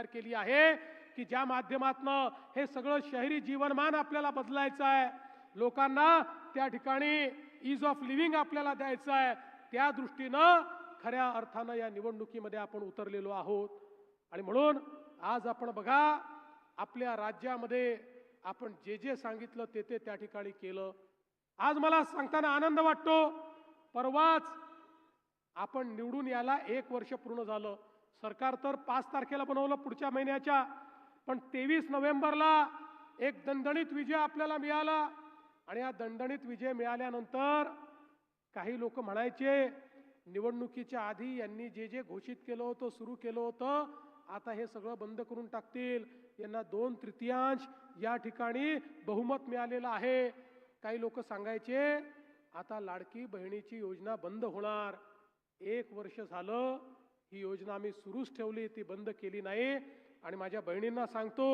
तयार केली आहे की ज्या माध्यमातनं हे सगळं शहरी जीवनमान आपल्याला बदलायचं आहे. लोकांना त्या ठिकाणी इज ऑफ लिव्हिंग आपल्याला द्यायचं आहे. त्या दृष्टीनं खऱ्या अर्थानं या निवडणुकीमध्ये आपण उतरलेलो आहोत. आणि म्हणून आज आपण बघा आपल्या राज्यामध्ये आपण जे जे सांगितलं ते ते त्या ठिकाणी केलं. आज मला सांगताना आनंद वाटतो. परवाच आपण निवडून यायला एक वर्ष पूर्ण झालं. सरकार तर पाच तारखेला बनवलं पुढच्या महिन्याच्या पण तेवीस नोव्हेंबरला एक दणदणीत विजय आपल्याला मिळाला. आणि या दणदणीत विजय मिळाल्यानंतर काही लोक म्हणायचे निवडणुकीच्या आधी यांनी जे जे घोषित केलं होतं सुरू केलं होतं आता हे सगळं बंद करून टाकतील. यांना दोन तृतीयांश या ठिकाणी बहुमत मिळालेलं आहे. काही लोक सांगायचे आता लाडकी बहिणीची योजना बंद होणार. एक वर्ष झालं ही योजना आम्ही सुरूच ठेवली ती बंद केली नाही. आणि माझ्या बहिणींना सांगतो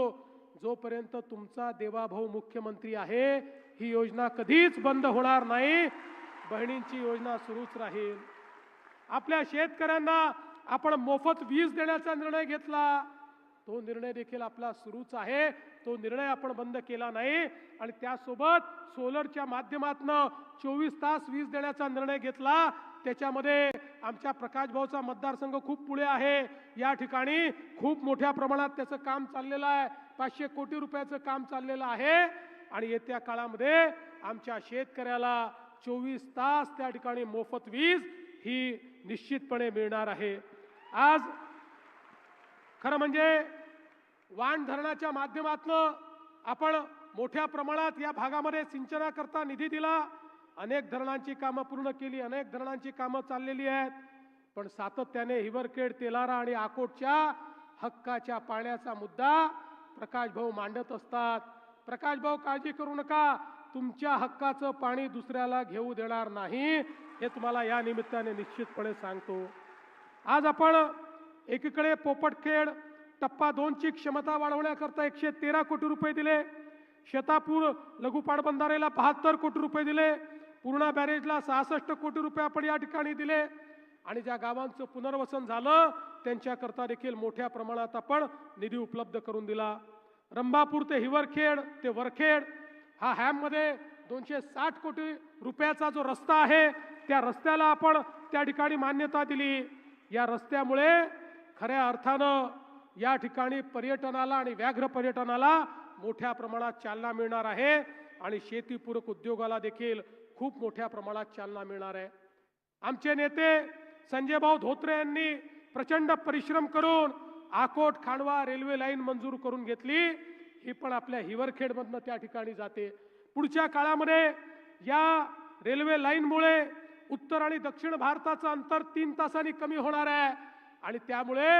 जोपर्यंत तुमचा देवाभाऊ मुख्यमंत्री आहे ही योजना कधीच बंद होणार नाही. बहिणींची योजना सुरूच राहील. आपल्या शेतकऱ्यांना आपण मोफत वीज देण्याचा निर्णय घेतला. तो निर्णय देखील आपला सुरूच आहे. तो निर्णय आपण बंद केला नाही. आणि त्यासोबत सोलरच्या माध्यमातून चोवीस तास वीज देण्याचा निर्णय घेतला. त्याच्यामध्ये आमच्या प्रकाश भाऊचा मतदारसंघ खूप पुढे आहे. या ठिकाणी खूप मोठ्या प्रमाणात त्याचं काम चाललेलं आहे. पाचशे कोटी रुपयाचं काम चाललेलं आहे. आणि येत्या काळामध्ये आमच्या शेतकऱ्याला चोवीस तास त्या ठिकाणी मोफत वीज ही निश्चितपणे मिळणार आहे. आज खरं म्हणजे वाण धरणाच्या माध्यमातनं आपण मोठ्या प्रमाणात या भागामध्ये सिंचनाकरता निधी दिला. अनेक धरणांची कामं पूर्ण केली अनेक धरणांची कामं चाललेली आहेत पण सातत्याने हिवरखेड तेलारा आणि आकोटच्या हक्काच्या पाण्याचा मुद्दा प्रकाश भाऊ मांडत असतात. प्रकाश भाऊ काळजी करू नका. तुमच्या हक्काचं पाणी दुसऱ्याला घेऊ देणार नाही हे तुम्हाला या निमित्ताने निश्चितपणे सांगतो. आज आपण एकीकडे पोपटखेड टप्पा दोनची क्षमता वाढवण्याकरता एकशे तेरा कोटी रुपये दिले. शेतापूर लघु पाटबंधारेला बहात्तर कोटी रुपये दिले. पूर्णा बॅरेजला सहासष्ट कोटी रुपये आपण या ठिकाणी दिले. आणि ज्या गावांचं पुनर्वसन झालं त्यांच्याकरता देखील मोठ्या प्रमाणात आपण निधी उपलब्ध करून दिला. रंभापूर ते हिवरखेड ते वरखेड हा हॅममध्ये दोनशे साठ कोटी रुपयाचा जो रस्ता आहे त्या रस्त्याला आपण त्या ठिकाणी मान्यता दिली. या रस्त्यामुळे खऱ्या अर्थानं या ठिकाणी पर्यटनाला आणि व्याघ्र पर्यटनाला मोठ्या प्रमाणात चालना मिळणार आहे. आणि शेतीपूरक उद्योगाला देखील खूप मोठ्या प्रमाणात चालना मिळणार आहे. आमचे नेते संजय भाऊ धोत्रे यांनी प्रचंड परिश्रम करून आकोट खांडवा रेल्वे लाईन मंजूर करून घेतली. ही पण आपल्या हिवरखेडमधनं त्या ठिकाणी जाते. पुढच्या काळामध्ये या रेल्वे लाईनमुळे उत्तर आणि दक्षिण भारताचं अंतर तीन तासांनी कमी होणार आहे. आणि त्यामुळे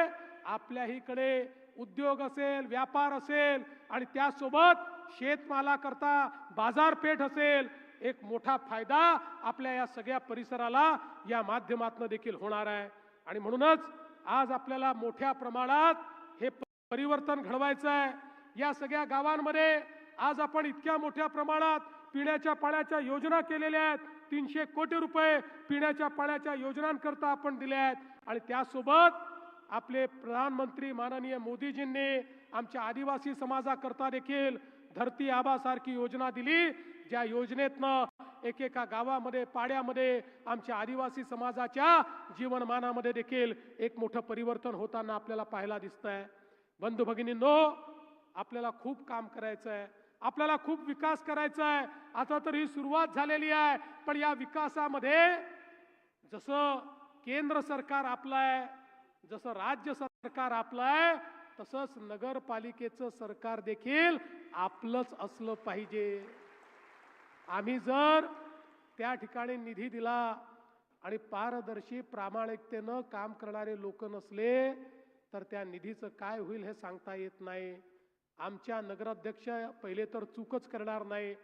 आपल्याहीकडे उद्योग असेल व्यापार असेल आणि त्यासोबत शेतमालाकरता बाजारपेठ असेल एक मोठा फायदा आपल्या या सगळ्या परिसराला या माध्यमातून देखील होणार आहे. आणि म्हणूनच आज आपल्याला मोठ्या प्रमाणात हे परिवर्तन घडवायचं आहे. या सगळ्या गावांमध्ये आज आपण इतक्या मोठ्या प्रमाणात पिण्याच्या पाण्याच्या योजना केलेल्या आहेत. तीनशे कोटी रुपये पिण्याच्या पाण्याच्या योजनांकरता आपण दिल्या आहेत. आणि त्यासोबत आपले प्रधानमंत्री माननीय मोदीजींनी आमच्या आदिवासी समाजाकरता देखील धरती आबासारखी योजना दिली. ज्या योजनेतनं एकेका गावामध्ये पाड्यामध्ये आमच्या आदिवासी समाजाच्या जीवनमानामध्ये देखील एक मोठं परिवर्तन होताना आपल्याला पाहायला दिसतंय. बंधू भगिनींनो आपल्याला खूप काम करायचं आहे आपल्याला खूप विकास करायचा आहे आता तर ही सुरुवात झालेली आहे. पण या विकासामध्ये जसं केंद्र सरकार आपलं आहे जसं राज्य सरकार आपलं आहे तसंच नगरपालिकेचं सरकार देखील आपलंच असलं पाहिजे. आम्ही जर त्या ठिकाणी निधी दिला आणि पारदर्शी प्रामाणिकतेनं काम करणारे लोक नसले तर त्या निधीचं काय होईल हे सांगता येत नाही. आमच्या नगराध्यक्ष पहिले तर चूकच करणार नाही.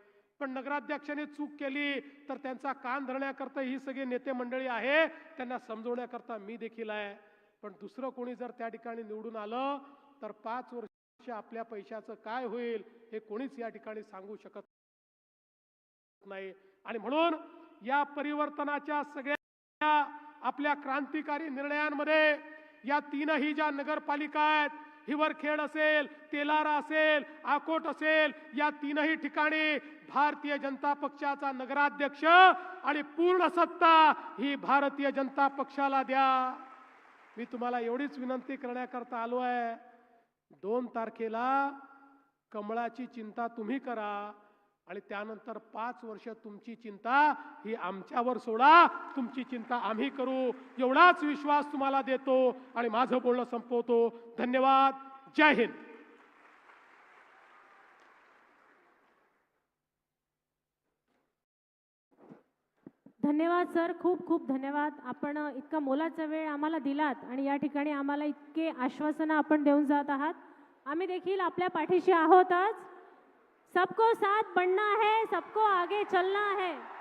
पण नगराध्यक्षाने चूक केली तर त्यांचा कान धरण्याकरता ही सगळी नेते मंडळी आहे त्यांना समजवण्याकरता मी देखील आहे. पण दुसरं कोणी जर त्या ठिकाणी निवडून आलं तर पाच वर्ष आपल्या पैशाचं काय होईल हे कोणीच या ठिकाणी सांगू शकत नाही. आणि म्हणून या परिवर्तनाच्या सगळ्या आपल्या क्रांतिकारी निर्णयांमध्ये या तीनही ज्या नगरपालिका आहेत हिवरखेड असेल तेलारा असेल आकोट असेल या तीनही ठिकाणी भारतीय जनता पक्षाचा नगराध्यक्ष आणि पूर्ण सत्ता ही भारतीय जनता पक्षाला द्या. मी तुम्हाला एवढीच विनंती करण्याकरता आलो आहे. दोन तारखेला कमळाची चिंता तुम्ही करा. आणि त्यानंतर पाच वर्ष तुमची चिंता ही आमच्यावर सोडा. तुमची चिंता आम्ही करू. एवढाच विश्वास तुम्हाला देतो आणि माझं बोलणं संपवतो. धन्यवाद. जय हिंद. धन्यवाद सर. खूप खूप धन्यवाद. आपण इतका मोलाचा वेळ आम्हाला दिलात आणि या ठिकाणी आम्हाला इतके आश्वासनं आपण देऊन जात आहात. आम्ही देखील आपल्या पाठीशी आहोतच. सबको साथ बढ़ना है सबको आगे चलना है।